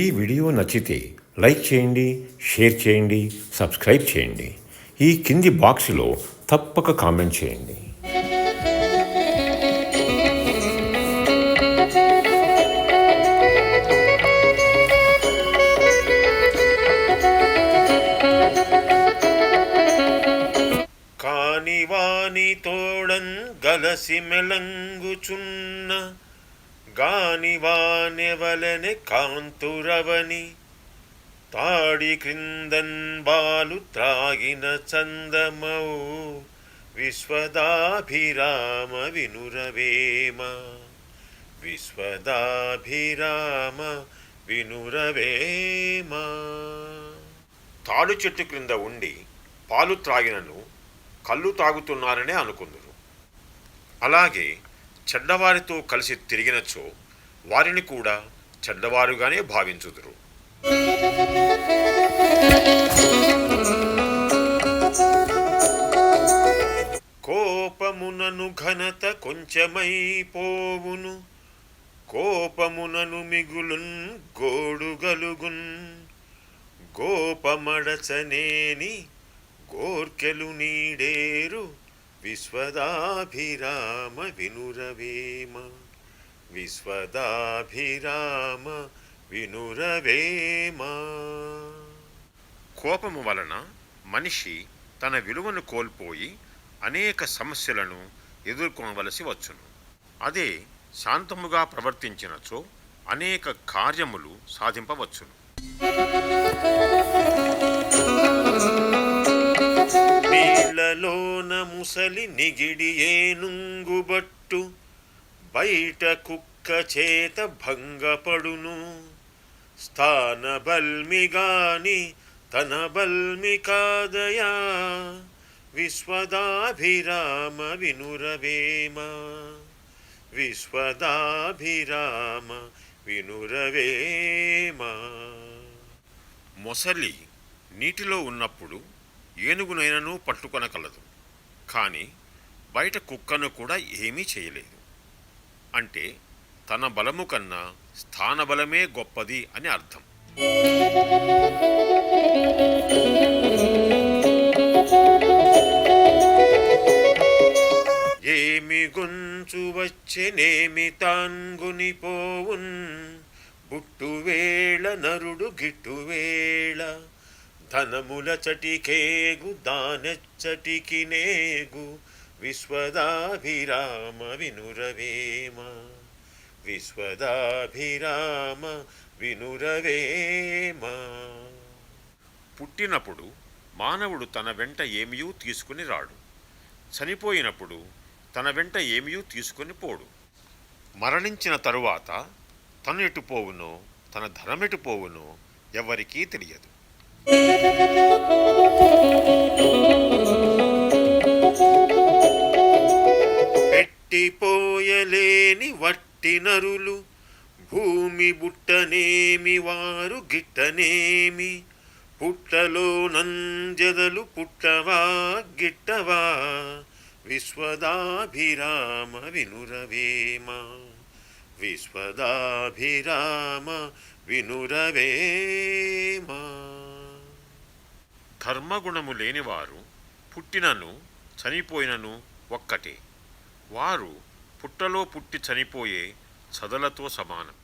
ఈ వీడియో నచ్చితే లైక్ చేయండి షేర్ చేయండి సబ్స్క్రైబ్ చేయండి. ఈ కింది బాక్స్లో తప్పక కామెంట్ చేయండి. కానివాని తోడన్ గలసి మెలంగుచున్న గాని వానెవలని కాంతురవని. తాడి క్రిందన్ బాలు త్రాగిన చందమౌ. విశ్వదాభిరామ వినురవేమ. విశ్వదాభిరామ వినురవేమ. తాడు చెట్టు క్రింద ఉండి పాలు త్రాగినను కళ్ళు తాగుతున్నారనే అనుకుందురు. అలాగే చెడ్డవారితో కలిసి తిరిగినచో వారిని కూడా చెడ్డవారుగానే భావించుదురు. కోపమునను ఘనత కొంచెమైపోవును కోపమునను మిగులున్ గోడుగలుగున్ గోపమడచనేని గోర్కెలు నీడేరు విశ్వదాభిరామ వినురవేమ. విశ్వదాభిరామ వినురవేమ. కోపము వలన మనిషి తన విలువను కోల్పోయి అనేక సమస్యలను ఎదుర్కొనవలసి వచ్చును. అదే శాంతముగా ప్రవర్తించినచో అనేక కార్యములు సాధింపవచ్చును. ముసలి నిగిడి ఏనుంగుబట్టు బయట కుక్క చేత భంగపడును. స్థాన బల్మిగాని తన బల్మి కాదయా? విశ్వదాభిరామ వినురవేమ. విశ్వదాభిరామ వినురవేమ. మొసలి నీటిలో ఉన్నప్పుడు ఏనుగునైనను పట్టుకొనగలదు. కానీ బయట కుక్కను కూడా ఏమీ చేయలేదు. అంటే తన బలము కన్నా స్థానబలమే గొప్పది అని అర్థం. ఏమి గొంచు వచ్చెనేమి తాన్గునిపోవున్ బుట్టువేళ నరుడు గిట్టువేళ. ధనముల చటికేగు దానెచ్చటికి నేగు విశ్వదాభిరామ వినురవేమ. విశ్వదాభిరామ వినురవేమ. పుట్టినప్పుడు మానవుడు తన వెంట ఏమియూ తీసుకుని రాడు. చనిపోయినప్పుడు తన వెంట ఏమియూ తీసుకొని పోడు. మరణించిన తరువాత తను ఎటు పోవునో తన ధనమెటు పోవునో ఎవరికీ తెలియదు. పెట్టిపోయలేని వట్టి నరులు భూమి బుట్టనేమి వారు గిట్టనేమి. పుట్టలో నంజదలు పుట్టవా గిట్టవా? విశ్వదాభిరామ వినురవేమ. విశ్వదాభిరామ వినురవేమా. ధర్మగుణము లేనివారు పుట్టినను చనిపోయినను ఒక్కటే. వారు పుట్టలో పుట్టి చనిపోయే చదలతో సమానం.